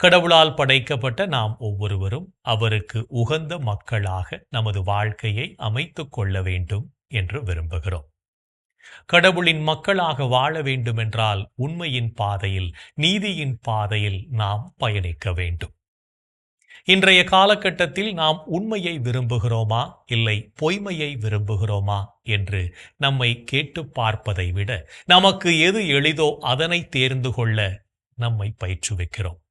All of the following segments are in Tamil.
கடவுளால் படைக்கப்பட்ட நாம் ஒவ்வொருவரும் அவருக்கு உகந்த மக்களாக நமது வாழ்க்கையை அமைத்துக் கொள்ள வேண்டும் என்று விரும்புகிறோம். கடவுளின் மக்களாக வாழ வேண்டுமென்றால் உண்மையின் பாதையில் நீதியின் பாதையில் நாம் பயணிக்க வேண்டும். இன்றைய காலகட்டத்தில் நாம் உண்மையை விரும்புகிறோமா இல்லை பொய்மையை விரும்புகிறோமா என்று நம்மை கேட்டு பார்ப்பதை விட நமக்கு எது எளிதோ அதனை தேர்ந்து கொள்ள நம்மை பயிற்றுவிக்கிறோம்.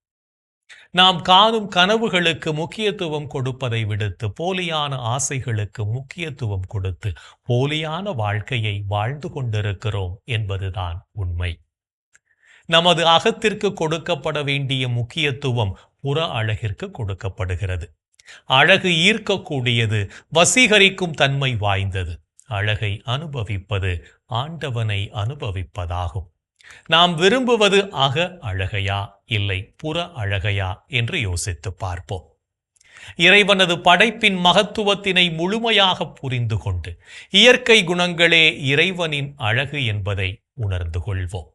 நாம் காணும் கனவுகளுக்கு முக்கியத்துவம் கொடுப்பதை விடுத்து போலியான ஆசைகளுக்கு முக்கியத்துவம் கொடுத்து போலியான வாழ்க்கையை வாழ்ந்து கொண்டிருக்கிறோம் என்பதுதான் உண்மை. நமது அகத்திற்கு கொடுக்கப்பட வேண்டிய முக்கியத்துவம் புற அழகிற்கு கொடுக்கப்படுகிறது. அழகு ஈர்க்கக்கூடியது வசீகரிக்கும் தன்மை வாய்ந்தது. அழகை அனுபவிப்பது ஆண்டவனை அனுபவிப்பதாகும். நாம் விரும்புவது அக அழகையா இல்லை புற அழகையா என்று யோசித்து பார்ப்போம். இறைவனது படைப்பின் மகத்துவத்தினை முழுமையாக புரிந்து கொண்டு இயற்கை குணங்களே இறைவனின் அழகு என்பதை உணர்ந்து கொள்வோம்.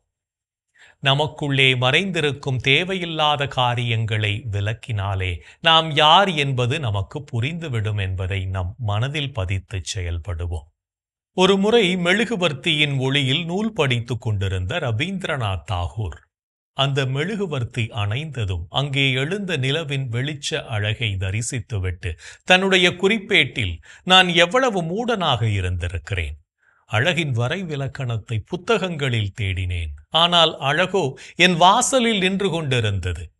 நமக்குள்ளே மறைந்திருக்கும் தேவையில்லாத காரியங்களை விளக்கினாலே நாம் யார் என்பது நமக்கு புரிந்துவிடும் என்பதை நம் மனதில் பதித்து செயல்படுவோம். ஒரு முறை மெழுகுவர்த்தியின் ஒளியில் நூல் படித்துக் கொண்டிருந்த ரவீந்திரநாத் தாகூர். அந்த மெழுகுவர்த்தி அணைந்ததும் அங்கே எழுந்த நிலவின் வெளிச்ச அழகை தரிசித்துவிட்டு தன்னுடைய குறிப்பேட்டில் நான் எவ்வளவு மூடனாக இருந்திருக்கிறேன். அழகின் வரைவிலக்கணத்தை புத்தகங்களில் தேடினேன். ஆனால் அழகோ என் வாசலில் நின்று கொண்டிருந்தது.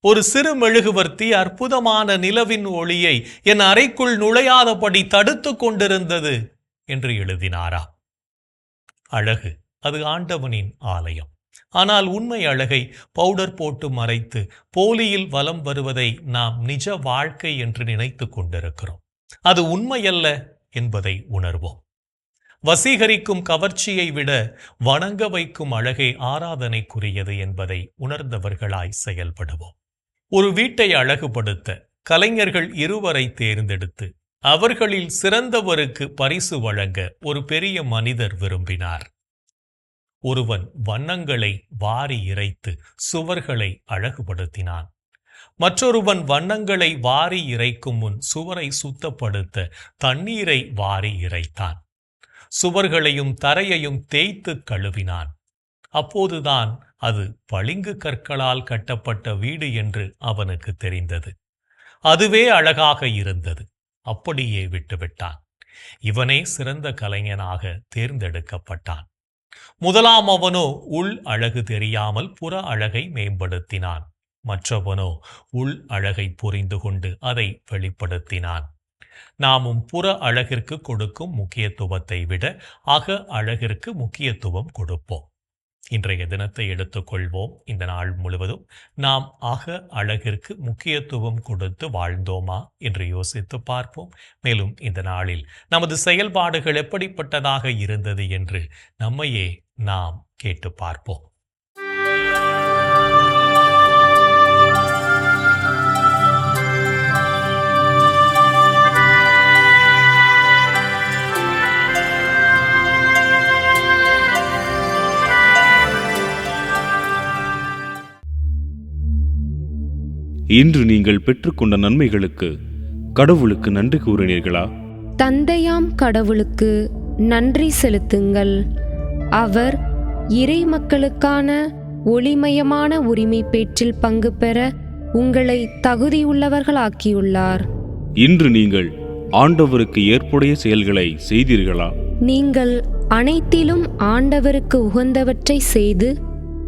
ஒரு சிறு மெழுகுவர்த்தி அற்புதமான நிலவின் ஒளியை என் அறைக்குள் நுழையாதபடி தடுத்து கொண்டிருந்தது. என்று எழுதினாரா? அழகு. அது ஆண்டவனின் ஆலயம். ஆனால் உண்மை அழகை பவுடர் போட்டு மறைத்து போலியில் வலம் வருவதை நாம் நிஜ வாழ்க்கை என்று நினைத்து கொண்டிருக்கிறோம். அது உண்மையல்ல என்பதை உணர்வோம். வசீகரிக்கும் கவர்ச்சியை விட வணங்க வைக்கும் அழகே ஆராதனைக்குரியது என்பதை உணர்ந்தவர்களாய் செயல்படுவோம். ஒரு வீட்டை அழகுபடுத்த கலைஞர்கள் இருவரை தேர்ந்தெடுத்து அவர்களில் சிறந்தவருக்கு பரிசு வழங்க ஒரு பெரிய மனிதர் விரும்பினார். ஒருவன் வண்ணங்களை வாரி இறைத்து சுவர்களை அழகுபடுத்தினான். மற்றொருவன் வண்ணங்களை வாரி இறைக்கும் முன் சுவரை சுத்தப்படுத்த தண்ணீரை வாரி இறைத்தான். சுவர்களையும் தரையையும் தேய்த்து கழுவினான். அப்போதுதான் அது பளிங்கு கற்களால் கட்டப்பட்ட வீடு என்று அவனுக்கு தெரிந்தது. அதுவே அழகாக இருந்தது. அப்படியே விட்டுவிட்டான். இவனே சிறந்த கலைஞனாக தேர்ந்தெடுக்கப்பட்டான். முதலாம் அவனோ உள் அழகு தெரியாமல் புற அழகை மேம்படுத்தினான். மற்றவனோ உள் அழகை புரிந்து கொண்டு அதை வெளிப்படுத்தினான். நாமும் புற அழகிற்கு கொடுக்கும் முக்கியத்துவத்தை விட அக அழகிற்கு முக்கியத்துவம் கொடுப்போம். இன்றைய தினத்தை எடுத்துக்கொள்வோம். இந்த நாள் முழுவதும் நாம் அக அழகிற்கு முக்கியத்துவம் கொடுத்து வாழ்ந்தோமா என்று யோசித்து பார்ப்போம். மேலும் இந்த நாளில் நமது செயல்பாடுகள் எப்படிப்பட்டதாக இருந்தது என்று நம்மையே நாம் கேட்டு பார்ப்போம். இன்று நீங்கள் பெற்றுக்கொண்ட நன்மைகளுக்கு கடவுளுக்கு நன்றி கூறினீர்களா? தந்தையாம் கடவுளுக்கு நன்றி செலுத்துங்கள். அவர் இறை மக்களுக்கான ஒளிமயமான உரிமை பேற்றில் பங்கு பெற உங்களை தகுதியுள்ளவர்களாக்கியுள்ளார். இன்று நீங்கள் ஆண்டவருக்கு ஏற்புடைய செயல்களை செய்தீர்களா? நீங்கள் அனைத்திலும் ஆண்டவருக்கு உகந்தவற்றை செய்து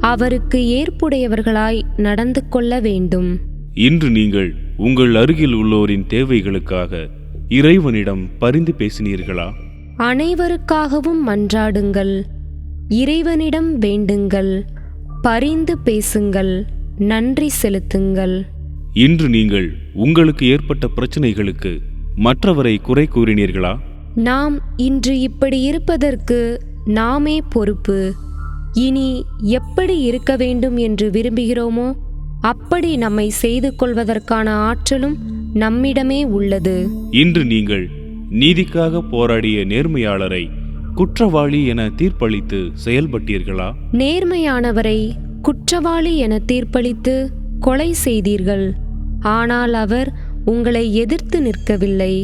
அவருக்கு ஏற்புடையவர்களாய் நடந்து கொள்ள வேண்டும். இன்று நீங்கள் உங்கள் அருகில் உள்ளோரின் தேவைகளுக்காக இறைவனிடம் பரிந்து பேசினீர்களா? அனைவருக்காகவும் மன்றாடுங்கள். இறைவனிடம் வேண்டுங்கள். பரிந்து பேசுங்கள். நன்றி செலுத்துங்கள். இன்று நீங்கள் உங்களுக்கு ஏற்பட்ட பிரச்சனைகளுக்கு மற்றவரை குறை கூறினீர்களா? நாம் இன்று இப்படி இருப்பதற்கு நாமே பொறுப்பு. இனி எப்படி இருக்க வேண்டும் என்று விரும்புகிறோமோ அப்படி நம்மை செய்து கொள்வதற்கான ஆற்றலும் நம்மிடமே உள்ளது. இன்று நீங்கள் நீதிக்காக போராடிய நேர்மையாளரை குற்றவாளி என தீர்ப்பளித்து செயல்பட்டீர்களா? நேர்மையானவரை குற்றவாளி என தீர்ப்பளித்து கொலை செய்தீர்கள். ஆனால் அவர் உங்களை எதிர்த்து நிற்கவில்லை.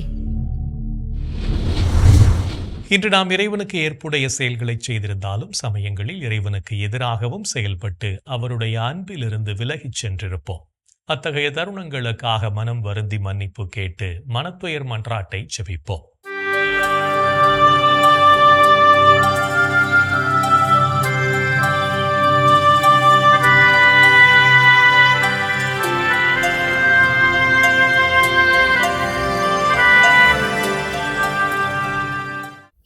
இன்று நாம் இறைவனுக்கு ஏற்புடைய செயல்களை செய்திருந்தாலும் சமயங்களில் இறைவனுக்கு எதிராகவும் செயல்பட்டு அவருடைய அன்பிலிருந்து விலகிச் சென்றிருப்போம். அத்தகைய தருணங்களுக்காக மனம் வருந்தி மன்னிப்பு கேட்டு மனத்துயர் மன்றாட்டை செபிப்போம்.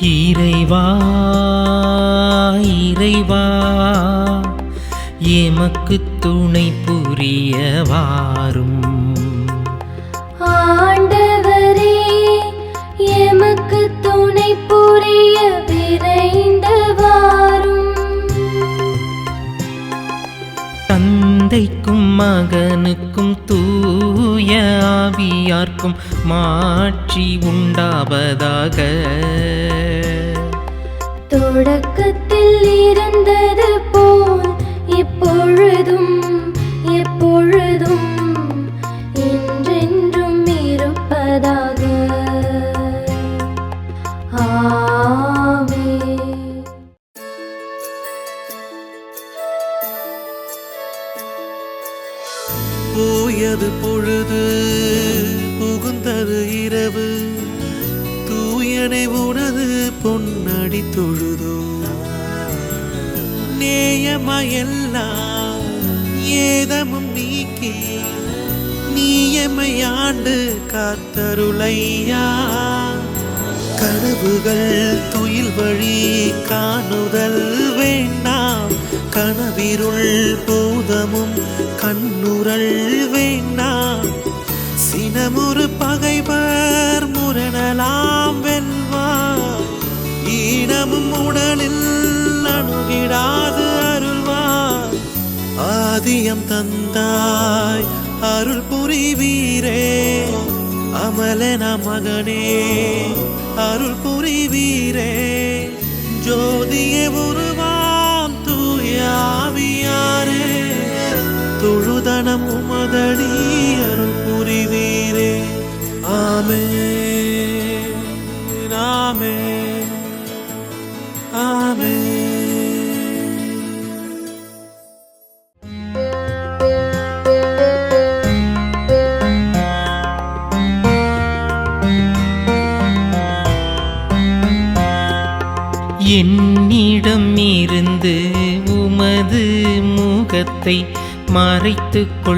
இறைவா இறைவா எமக்கு துணை புரியவாரும். ஆண்டவரே எமக்கு துணை புரிய விரைந்தவாரும். மகனுக்கும் தூய ஆவியார்க்கும் மாற்றி உண்டாவதாக. தொடக்கத்தில் இருந்தது போல் இப்பொழுதும் தூயனை உனது பொன்னடி தொழுதோ? நேயமையெல்லாம் ஏதமும் நீக்கி நீயமையாண்டு காத்தருளையா? கனவுகள் துயில் வழி காணுதல் வேண்டாம் கனவிருள் பூதமும் கண்ணுரல் வேண்டாம். சினமுறு பகைவர் மரணலாம் வெல்வார் ஈனமும் உடலில் அணுகிடாது அருள்வார் ஆதியம் தந்தாய் அருள் புரிவீரே. அமலன மகனே அருள் புரிவீரே. ஜோதியே உருவாம் தூயாவியாரே துழுதனம் உமதடி மறைத்து கொள்ளாதேயும்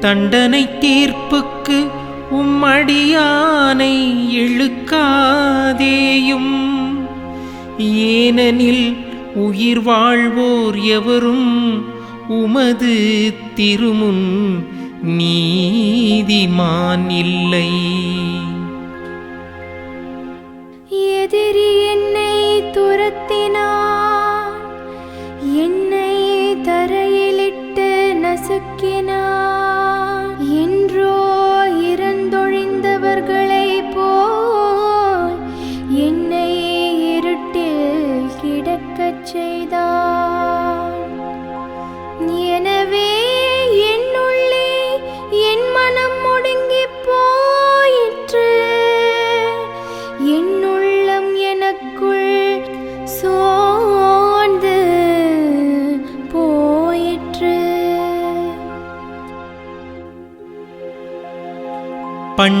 தண்டனை தீர்ப்புக்கு உம்மடியானை இழுக்காதேயும். ஏனெனில் உயிர் வாழ்வோர் எவரும் உமது திருமுன் நீதிமான் இல்லை. எதிரி என்னை துரத்தினான் என்னை தரையிலிட்டு நசுக்கினான்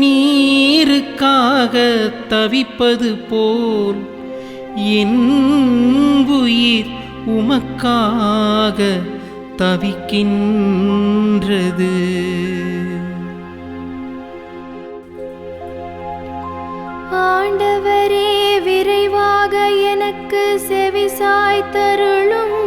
நீருக்காக தவிப்பது போல் என் உயிர் உமக்காக தவிக்கின்றது. ஆண்டவரே விரைவாக எனக்கு செவிசாய் தருளும்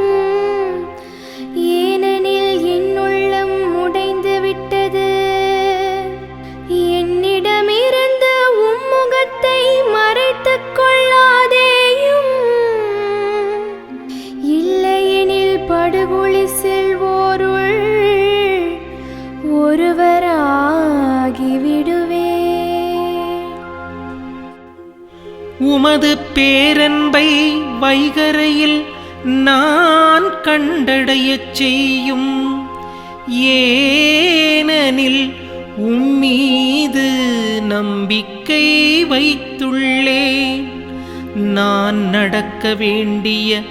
வைகரையில் நான் கண்டடையச் செய்யும் ஏனெனில் உம்மீது நம்பிக்கை வைத்துள்ளேன். நான் நடக்க வேண்டிய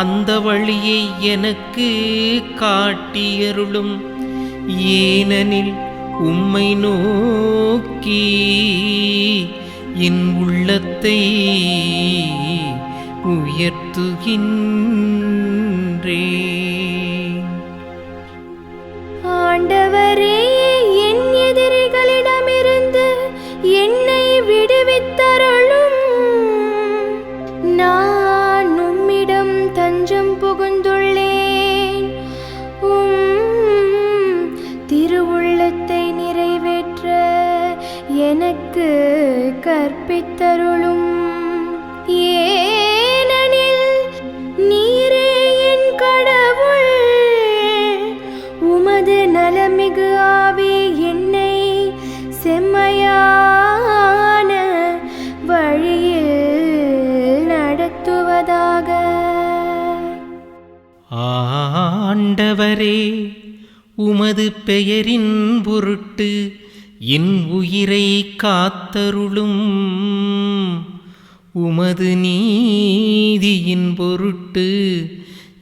அந்த வழியை எனக்கு காட்டியருளும் ஏனெனில் உம்மை நோக்கி என் உள்ளத்தை உயர்த்துகின்றே.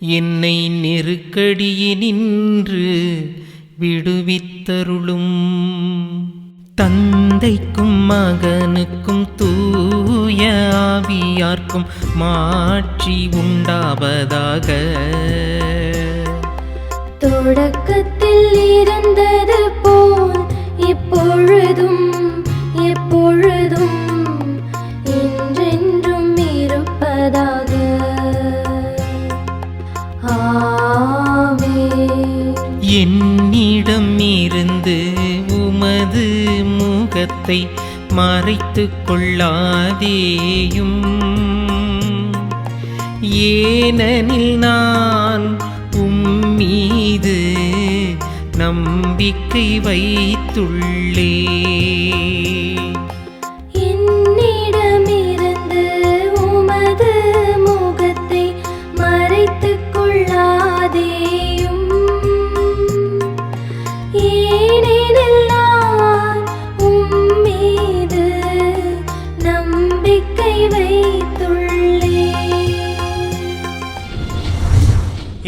என்னை நெருக்கடியினின்று விடுவித்தருளும். தந்தைக்கும் மகனுக்கும் தூய ஆவியார்க்கும் மாற்றி உண்டாவதாக. தொடக்கத்தில் இருந்தது போல் இப்பொழுதும் என்னிடம் இருந்து உமது முகத்தை மறைத்து கொள்ளாதேயும் ஏனெனில் நான் உம்மீது நம்பிக்கை வைத்துள்ளே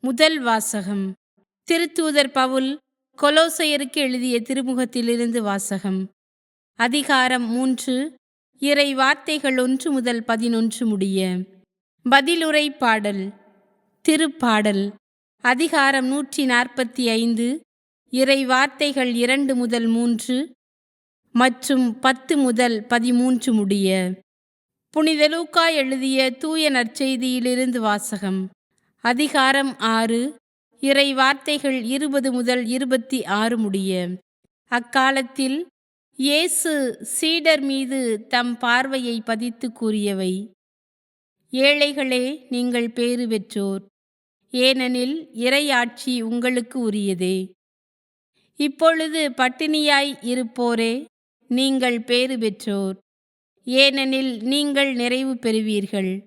முதல் வாசகம். திருத்தூதர் பவுல் கொலோசையருக்கு எழுதிய திருமுகத்திலிருந்து வாசகம். அதிகாரம் மூன்று இறை வார்த்தைகள் ஒன்று முதல் பதினொன்று முடிய. பதிலுரை பாடல். திருப்பாடல். அதிகாரம் நூற்றி நாற்பத்தி ஐந்து இறை வார்த்தைகள் இரண்டு முதல் மூன்று மற்றும் பத்து முதல் பதிமூன்று முடிய. புனித லூக்கா எழுதிய தூய நற்செய்தியிலிருந்து வாசகம். அதிகாரம் ஆறு. இறை வார்த்தைகள் இருபது முதல் இருபத்தி ஆறு முடிய. அக்காலத்தில் இயேசு சீடர் மீது தம் பார்வையை பதித்து கூறியவை. ஏழைகளே நீங்கள் பேறு பெற்றோர். ஏனெனில் இறையாட்சி உங்களுக்கு உரியதே. இப்பொழுது பட்டினியாய் இருப்போரே நீங்கள் பேறு பெற்றோர். ஏனெனில் நீங்கள் நிறைவு பெறுவீர்கள்.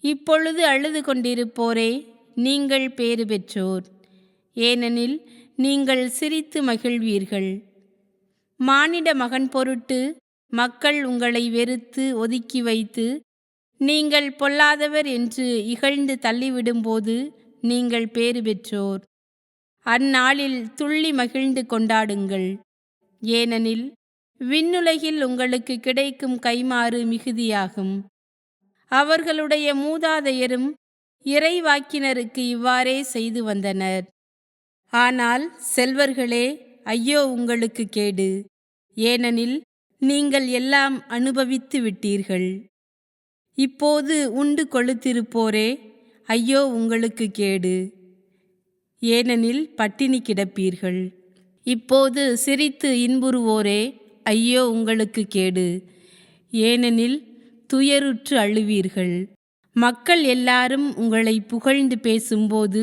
இப்பொழுது அழுது கொண்டிருப்போரே நீங்கள் பேறு பெற்றோர். ஏனெனில் நீங்கள் சிரித்து மகிழ்வீர்கள். மானிட மகன் பொருட்டு மக்கள் உங்களை வெறுத்து ஒதுக்கி வைத்து நீங்கள் பொல்லாதவர் என்று இகழ்ந்து தள்ளிவிடும்போது நீங்கள் பேறு பெற்றோர். அந்நாளில் துள்ளி மகிழ்ந்து கொண்டாடுங்கள். ஏனெனில் விண்ணுலகில் உங்களுக்கு கிடைக்கும் கைமாறு மிகுதியாகும். அவர்களுடைய மூதாதையரும் இறைவாக்கினருக்கு இவ்வாறே செய்து வந்தனர். ஆனால் செல்வர்களே ஐயோ உங்களுக்கு கேடு. ஏனெனில் நீங்கள் எல்லாம் அனுபவித்து விட்டீர்கள். இப்போது உண்டு கொளுத்திருப்போரே ஐயோ உங்களுக்கு கேடு. ஏனெனில் பட்டினி கிடப்பீர்கள். இப்போது சிரித்து இன்புறுவோரே ஐயோ உங்களுக்கு கேடு. ஏனெனில் துயருற்று அழுவீர்கள். மக்கள் எல்லாரும் உங்களை புகழ்ந்து பேசும்போது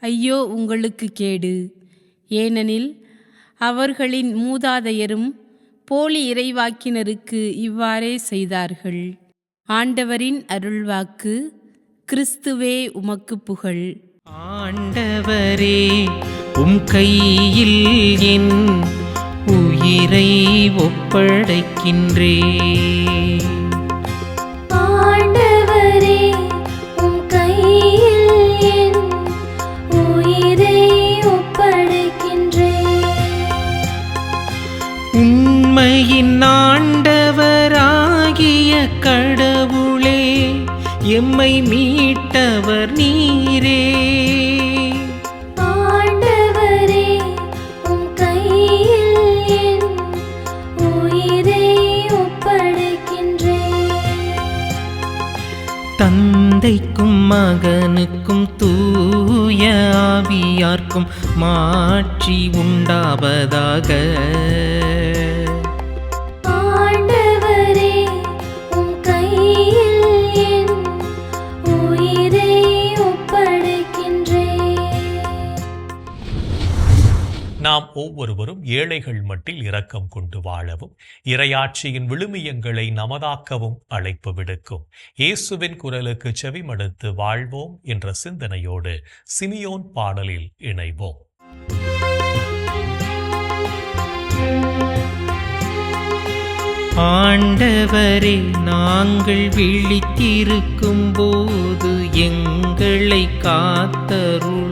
ஐயோ உங்களுக்கு கேடு. ஏனெனில் அவர்களின் மூதாதையரும் போலி இறைவாக்கினருக்கு இவ்வாறே செய்தார்கள். ஆண்டவரின் அருள்வாக்கு கிறிஸ்துவே உமக்கு புகழ். ஆண்டவரே உம் கையில் என் உயிரை ஒப்படைக்கின்றே. உண்மையின் ஆண்டவராகிய கடவுளே எம்மை மீட்டவர் நீரே. ஆண்டவரே உம் கையில் என் உயிரை ஒப்படைக்கின்றேன். தந்தைக்கும் மகனுக்கும் தூய ஆவியார்க்கும் மாட்சி உண்டாவதாக. ஒவ்வொருவரும் ஏழைகள் மட்டில் இரக்கம் கொண்டு வாழவும் இரையாட்சியின் விழுமியங்களை நமதாக்கவும் அழைப்பு விடுக்கும். இயேசுவின் குரலுக்கு செவிமடுத்து வாழ்வோம் என்ற சிந்தனையோடு சிமியோன் பாடலில் இணைவோம். ஆண்டவரே நாங்கள் விழித்திருக்கும் போது எங்களை காத்தருள்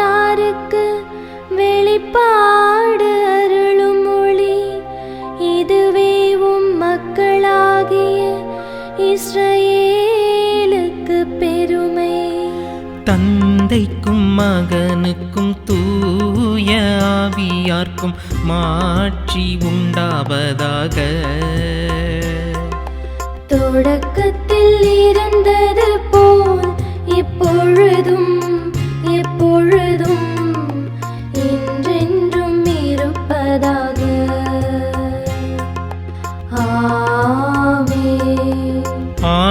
இனத்தாருக்கு வெளிப்பாடு அருளும் மொழி. இதுவே உம் மக்களாகிய இஸ்ரவேலுக்கு பெருமை. தந்தைக்கும் மகனுக்கும் தூய ஆவியார்க்கும் மாட்சி உண்டாவதாக. தொடக்கத்தில் இருந்தது போல் இப்பொழுதும்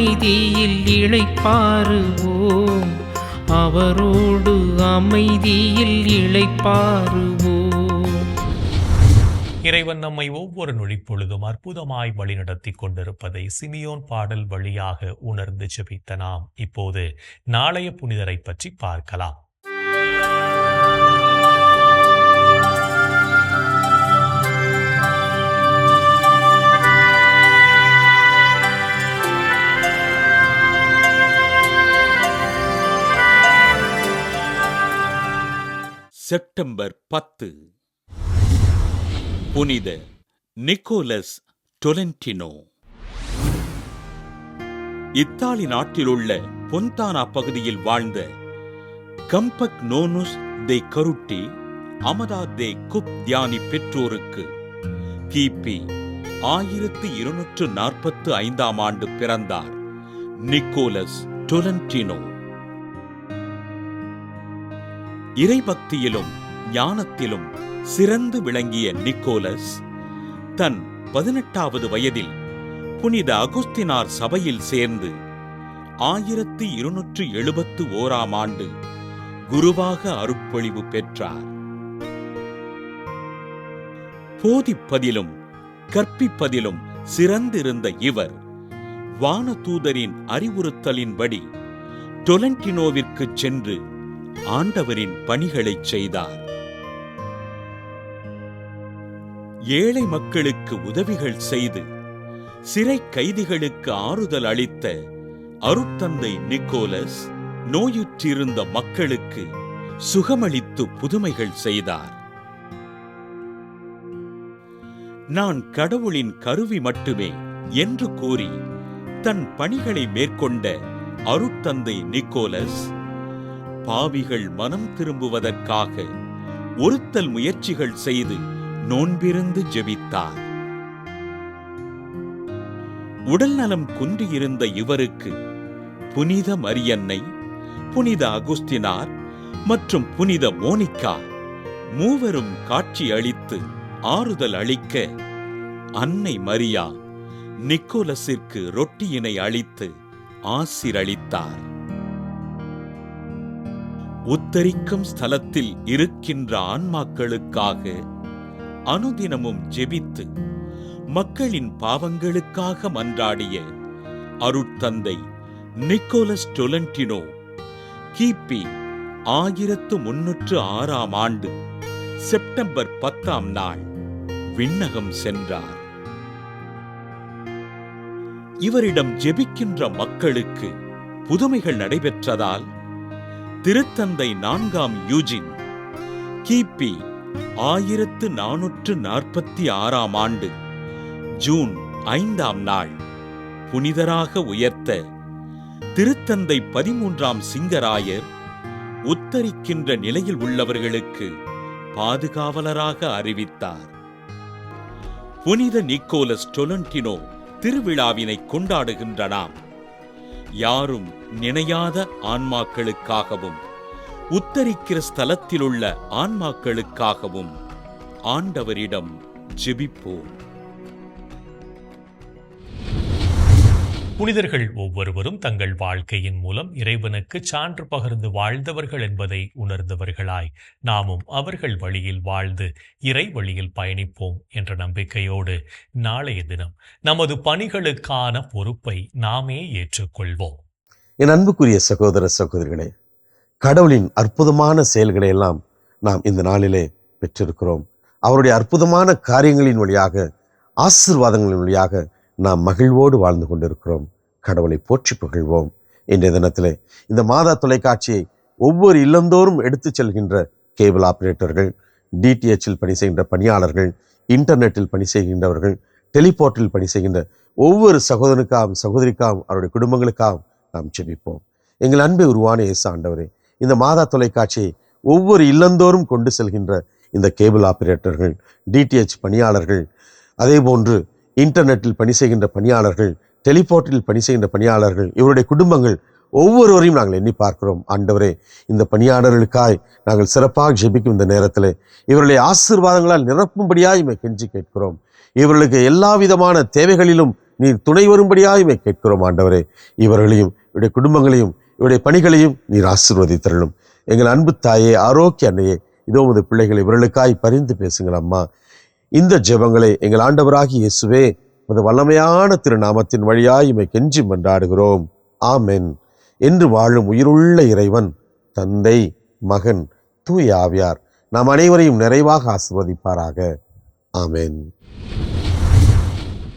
அமைதியில் இழைப்பாருவோம். அவரோடு அமைதியில் இழைப்பாருவோம். இறைவன் நம்மை ஒவ்வொரு நொழிப்பொழுதும் அற்புதமாய் வழிநடத்தி கொண்டிருப்பதை சிமியோன் பாடல் வழியாக உணர்ந்து ஜெபித்த நாம் இப்போது நாளைய புனிதரை பற்றி பார்க்கலாம். செப்டம்பர் பத்து. புனித நிக்கோலஸ் டொலென்டினோ. இத்தாலி நாட்டிலுள்ள பொந்தானா பகுதியில் வாழ்ந்த கம்பக் நோனுஸ் தே கருட்டி அமதா தே குப் தியானி பெற்றோருக்கு கிபி ஆயிரத்தி இருநூற்று நாற்பத்து ஐந்தாம் ஆண்டு பிறந்தார் நிக்கோலஸ் டொலன்டினோ. இறைபக்தியிலும் ஞானத்திலும் சிறந்து விளங்கிய நிக்கோலஸ் தன் பதினெட்டாவது வயதில் புனித அகுஸ்தினார் சபையில் சேர்ந்து ஆயிரத்தி இருநூற்று எழுபத்து ஓராம் ஆண்டு குருவாக அருட்பொழிவு பெற்றார். போதிப்பதிலும் கற்பிப்பதிலும் சிறந்திருந்த இவர் வானதூதரின் அறிவுறுத்தலின்படி டொலண்டினோவிற்கு சென்று ஆண்டவரின் பணிகளைச் செய்தார். ஏழை மக்களுக்கு உதவிகள் செய்து சிறை கைதிகளுக்கு ஆறுதல் அளித்த அருட்தந்தை நிக்கோலஸ் நோயுற்றிருந்த மக்களுக்கு சுகமளித்து புதுமைகள் செய்தார். நான் கடவுளின் கருவி மட்டுமே என்று கூறி தன் பணிகளை மேற்கொண்ட அருட்தந்தை நிக்கோலஸ் பாவிகள் மனம் திரும்புவதற்காக ஒருத்தல் முயற்சிகள் செய்து நோன்பிருந்து ஜெபித்தார். உடல் நலம் குன்றியிருந்த இவருக்கு புனித மரியன்னை புனித அகுஸ்தினார் மற்றும் புனித மோனிகா மூவரும் காட்சி அளித்து ஆறுதல் அளிக்க அன்னை மரியா நிக்கோலஸிற்கு ரொட்டியினை அளித்து ஆசிரளித்தார். உத்தரிக்கும் ஸ்தலத்தில் இருக்கின்ற ஆன்மாக்களுக்காக அனுதினமும் ஜெபித்து மக்களின் பாவங்களுக்காக மன்றாடிய அருட்தந்தை நிக்கோலஸ் டொலண்டினோ கிபி ஆயிரத்து முன்னூற்று ஆறாம் ஆண்டு செப்டம்பர் பத்தாம் நாள் விண்ணகம் சென்றார். இவரிடம் ஜெபிக்கின்ற மக்களுக்கு புதுமைகள் நடைபெற்றதால் திருத்தந்தை நான்காம் யூஜின். கிபி ஆயிரத்து நானூற்று நாற்பத்தி ஆறாம் ஆண்டு ஜூன் ஐந்தாம் நாள். புனிதராக உயர்த்த திருத்தந்தை பதிமூன்றாம் சிங்கராயர் உத்தரிக்கின்ற நிலையில் உள்ளவர்களுக்கு பாதுகாவலராக அறிவித்தார். புனித நிக்கோலஸ் டொலண்டினோ திருவிழாவினை கொண்டாடுகின்ற நாம் யாரும் நினையாத ஆன்மாக்களுக்காகவும் உத்தரிக்கிற ஸ்தலத்திலுள்ள ஆன்மாக்களுக்காகவும் ஆண்டவரிடம் ஜெபிப்போம். புனிதர்கள் ஒவ்வொருவரும் தங்கள் வாழ்க்கையின் மூலம் இறைவனுக்கு சான்று பகிர்ந்து வாழ்ந்தவர்கள் என்பதை உணர்ந்தவர்களாய் நாமும் அவர்கள் வழியில் வாழ்ந்து இறை வழியில் பயணிப்போம் என்ற நம்பிக்கையோடு நாளைய தினம் நமது பணிகளுக்கான பொறுப்பை நாமே ஏற்றுக்கொள்வோம். என் அன்புக்குரிய சகோதர சகோதரிகளே கடவுளின் அற்புதமான செயல்களை எல்லாம் நாம் இந்த நாளிலே பெற்றிருக்கிறோம். அவருடைய அற்புதமான காரியங்களின் வழியாக ஆசீர்வாதங்களின் வழியாக நாம் மகிழ்வோடு வாழ்ந்து கொண்டிருக்கிறோம். கடவுளை போற்றி புகழ்வோம். இன்றைய தினத்தில் இந்த மாதா தொலைக்காட்சியை ஒவ்வொரு இல்லந்தோறும் எடுத்துச் செல்கின்ற கேபிள் ஆபரேட்டர்கள் டிடிஹெச்சில் பணி செய்கின்ற பணியாளர்கள் இன்டர்நெட்டில் பணி செய்கின்றவர்கள் டெலிபோர்ட்டில் பணி செய்கின்ற ஒவ்வொரு சகோதரனுக்காகவும் சகோதரிக்காகவும் அவருடைய குடும்பங்களுக்காகவும் நாம் செபிப்போம். எங்கள் அன்பை உருவான இயேசு ஆண்டவரே இந்த மாதா தொலைக்காட்சியை ஒவ்வொரு இல்லந்தோறும் கொண்டு செல்கின்ற இந்த கேபிள் ஆப்ரேட்டர்கள் டிடிஹெச் பணியாளர்கள் அதே போன்று இன்டர்நெட்டில் பணி செய்கின்ற பணியாளர்கள் டெலிபோர்ட்டில் பணி செய்கின்ற பணியாளர்கள் இவருடைய குடும்பங்கள் ஒவ்வொருவரையும் நாங்கள் எண்ணி பார்க்கிறோம். ஆண்டவரே இந்த பணியாளர்களுக்காய் நாங்கள் சிறப்பாக ஜெபிக்கும் இந்த நேரத்தில் இவர்களை ஆசீர்வாதங்களால் நிரப்பும்படியாய் இமை கெஞ்சி கேட்கிறோம். இவர்களுக்கு எல்லா விதமான தேவைகளிலும் நீர் துணை வரும்படியாய் இமை கேட்கிறோம் ஆண்டவரே. இவர்களையும் இவருடைய குடும்பங்களையும் இவருடைய பணிகளையும் நீர் ஆசீர்வதித்தரலும் எங்கள் அன்பு தாயே ஆரோக்கிய அன்னையே இதோ உமது பிள்ளைகளை இவர்களுக்காய் பரிந்து பேசுங்கள் அம்மா. இந்த ஜெபங்களை எங்கள் ஆண்டவராகி இயேசுவே உமது வல்லமையான திருநாமத்தின் வழியாய் இமை கெஞ்சி மன்றாடுகிறோம். ஆமென். என்று வாழும் உயிருள்ள இறைவன் தந்தை மகன் தூய் ஆவியார் நாம் அனைவரையும் நிறைவாக ஆசிர்வதிப்பாராக. ஆமென்.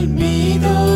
olvido.